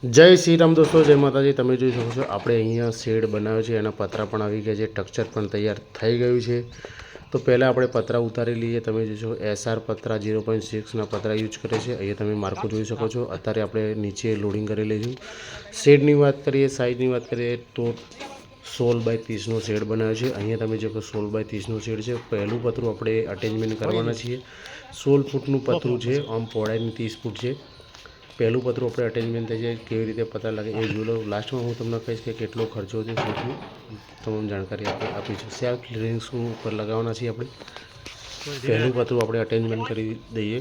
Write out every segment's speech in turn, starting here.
જય શ્રી રામ દોસ્તો, જય માતાજી. તમે જોઈ શકો છો, આપણે અહીંયા શેડ બનાવ્યો છે, એના પતરા પણ આવી ગયા છે ટેક્સચર પણ તૈયાર થઈ ગયું છે. તો પહેલાં આપણે પતરા ઉતારી લઈએ. તમે જોઈ શકો એસઆર પતરા ઝીરો પોઈન્ટ સિક્સના પતરા યુઝ કરે છે. અહીંયા તમે માર્કો જોઈ શકો છો. અત્યારે આપણે નીચે લોડિંગ કરી લઈશું. શેડની વાત કરીએ સાઇઝની વાત કરીએ, તો સોળ બાય ત્રીસનો શેડ બનાવ્યો છે. અહીંયા તમે જો સોળ બાય ત્રીસનો શેડ છે. પહેલું પતરું આપણે અટેચમેન્ટ કરવાના છીએ. સોળ ફૂટનું પતરું છે, આમ પહોળાઈની ત્રીસ ફૂટ છે. પહેલું પતરું આપણે અટેચમેન્ટ થઈ જાય કેવી રીતે પતા લાગે એ જોઈ લો. લાસ્ટમાં હું તમને કહીશ કે કેટલો ખર્ચો છે શું તમામ જાણકારી આપણે આપીશું સેલ્ફ ક્લિયરિંગ શું ઉપર લગાવવાના છીએ આપણે? પહેલું પતરું આપણે અટેચમેન્ટ કરી દઈએ.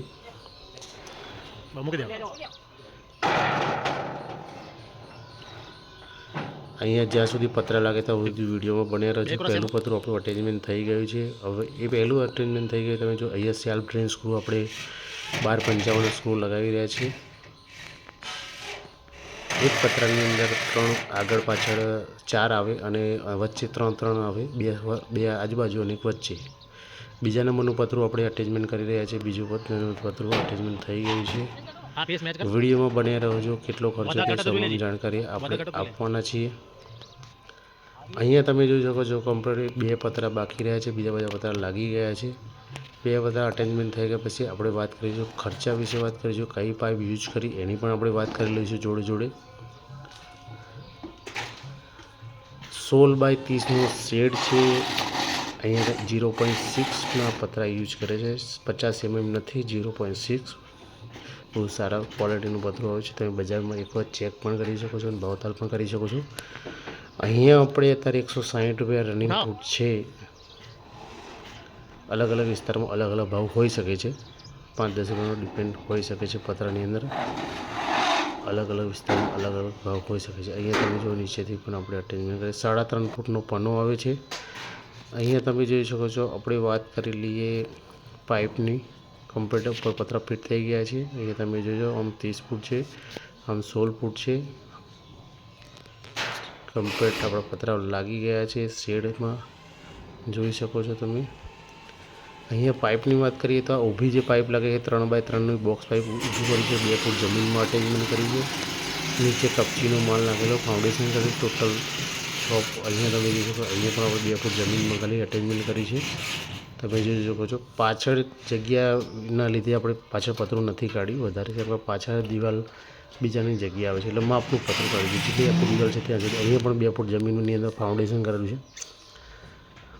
અહીંયા જ્યાં સુધી પતરા લાગે ત્યાં સુધી વિડીયોમાં બને રહે છે પહેલું પતરું આપણું અટેચમેન્ટ થઈ ગયું છે. હવે એ પહેલું અટેચમેન્ટ થઈ ગયું તમે જો અહીંયા સેલ્ફ ડ્રેન સ્ક્રૂ આપણે બાર પંચાવન સ્ક્રૂ લગાવી રહ્યા છીએ. એક પતરાની અંદર ત્રણ આગળ પાછળ ચાર આવે અને વચ્ચે ત્રણ ત્રણ આવે બે બે આજુબાજુ અને એક વચ્ચે. બીજા નંબરનું પતરું આપણે અટેચમેન્ટ કરી રહ્યા છીએ બીજું પતરું પતરું અટેચમેન્ટ થઈ ગયું છે. વિડીયોમાં બન્યા રહેજો કેટલો ખર્ચો તે તમામ જાણકારી આપણે આપવાના છીએ. અહીંયા તમે જોઈ શકો છો કમ્પ્લીટ બે પતરા બાકી રહ્યા છે બીજા બધા પતરા લાગી ગયા છે. બે બધા અટેચમેન્ટ થઈ ગયા પછી આપણે વાત કરીશું ખર્ચા વિશે વાત કરીશું કઈ પાઇપ યુઝ કરી એની પણ આપણે વાત કરી લઈશું જોડે જોડે. સોળ બાય ત્રીસનો શેડ છે. અહીંયા જીરો પોઈન્ટ સિક્સના પતરા યુઝ કરે છે. પચાસ એમએમ નથી જીરો પોઈન્ટ સિક્સ. બહુ સારા ક્વોલિટીનું પતરું આવે છે. તમે બજારમાં એકવાર ચેક પણ કરી શકો છો અને ભાવતાલ પણ કરી શકો છો. અહીંયા આપણે અત્યારે એકસો સાહીઠ રૂપિયા રનિંગ ફૂટ છે. અલગ અલગ વિસ્તારમાં અલગ અલગ ભાવ હોઈ શકે છે. પાંચ દસ રૂપિયાનો ડિપેન્ડ હોઈ શકે છે પતરાની અંદર. અલગ અલગ વિસ્તારમાં અલગ અલગ ભાવ હોઈ શકે છે. અહીંયા તમે જો નીચેથી પણ આપણે અટેચમેન્ટ કરીએ. સાડા ત્રણ ફૂટનો પનો આવે છે. અહીંયા તમે જોઈ શકો છો, આપણે વાત કરી લઈએ પાઇપની. કમ્પ્યુટર ઉપર પતરા ફિટ થઈ ગયા છે. અહીંયા તમે જોજો, આમ ત્રીસ ફૂટ છે, આમ સોળ ફૂટ છે. કમ્પ્લીટ આપણા પતરા લાગી ગયા છે, શેડમાં. જોઈ શકો છો તમે. અહીંયા પાઇપની વાત કરીએ તો ઊભી જે પાઇપ લાગે છે, ત્રણ બાય ત્રણની બોક્સ પાઇપ ઊભું કરી છે, બે ફૂટ જમીનમાં અટેચમેન્ટ કરી છે. નીચે કપચીનો માલ નાખેલો ફાઉન્ડેશન કરી ટોટલ શોપ અહીંયા તમે જોઈ શકો અહીંયા પણ આપણે બે ફૂટ જમીનમાં ખાલી અટેચમેન્ટ કરી છે. તમે જોઈ શકો છો, પાછળ જગ્યાના લીધે આપણે પાછળ પતરું નથી કાઢ્યું, વધારે છે આપણે પાછળ દિવાલ બીજાની જગ્યા આવે છે, એટલે માપનું પતરું કાઢ્યું જેટલી આખી દિવાલ છે ત્યાં સુધી અહીંયા પણ બે ફૂટ જમીનની અંદર ફાઉન્ડેશન કરેલું છે.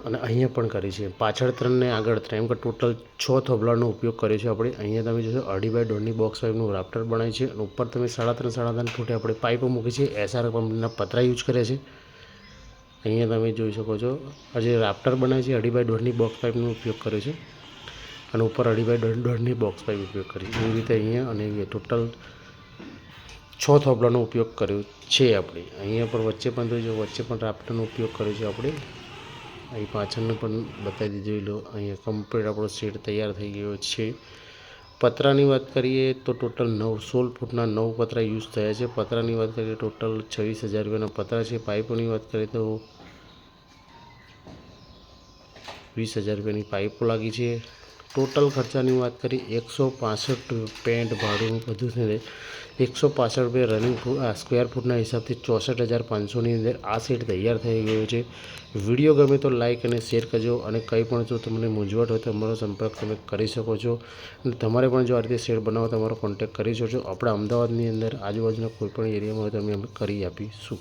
અને અહીંયા પણ કરી છે. પાછળ ત્રણ ને આગળ ત્રણ, એમ કે ટોટલ છ થોભલાનો ઉપયોગ કર્યો છે આપણે. અહીંયા તમે જોશો, અઢી બાય દોઢની બોક્સ પાઇપનું રાફ્ટર બનાવ્યું છે અને ઉપર તમે સાડા ત્રણ સાડા ત્રણ ફૂટે આપણે પાઇપો મૂકી છે. એસઆર કંપનીના પતરા યુઝ કરે છે. અહીંયા તમે જોઈ શકો છો જે રાફ્ટર બનાવે છે, અઢી બાય દોઢની બોક્સ પાઇપનો ઉપયોગ કર્યો છે. અને ઉપર અઢી બાય દોઢ, દોઢની બોક્સ પાઇપ ઉપયોગ કરી એવી રીતે અહીંયા અને ટોટલ છ થોભલાનો ઉપયોગ કર્યો છે આપણે. અહીંયા પણ વચ્ચે પણ જો વચ્ચે પણ રાફ્ટરનો ઉપયોગ કર્યો છે આપણે. અહીં પાછળનું પણ બતાવી દીધું, લો, અહીંયા કમ્પ્લીટ આપણો શેડ તૈયાર થઈ ગયો છે. પતરાની વાત કરીએ તો ટોટલ નવ, સોળ ફૂટના નવ પતરા યુઝ થયા છે. પતરાની વાત કરીએ ટોટલ છવ્વીસ હજાર રૂપિયાના પતરા છે. પાઇપોની વાત કરીએ તો વીસ હજાર રૂપિયાની પાઇપો લાગી છે. ટોટલ ખર્ચાની વાત કરીએ, એકસો પાસઠ પેન્ટ ભાડું બધું થઈને એકસો પાસઠ રૂપિયા રનિંગ સ્ક્વેર ફૂટના હિસાબથી ચોસઠ હજાર પાંચસોની અંદર આ સેટ તૈયાર થઈ ગયો છે. વીડિયો ગમે તો લાઇક અને શેર કરજો અને કંઈ પણ જો તમને મૂંઝવટ હોય તો અમારો સંપર્ક તમે કરી શકો છો. અને તમારે પણ જો આ રીતે શેડ બનાવો તમારો કોન્ટેક્ટ કરી શકો છો આપણા અમદાવાદની અંદર આજુબાજુના કોઈપણ એરિયામાં હોય તો અમે કરી આપીશું.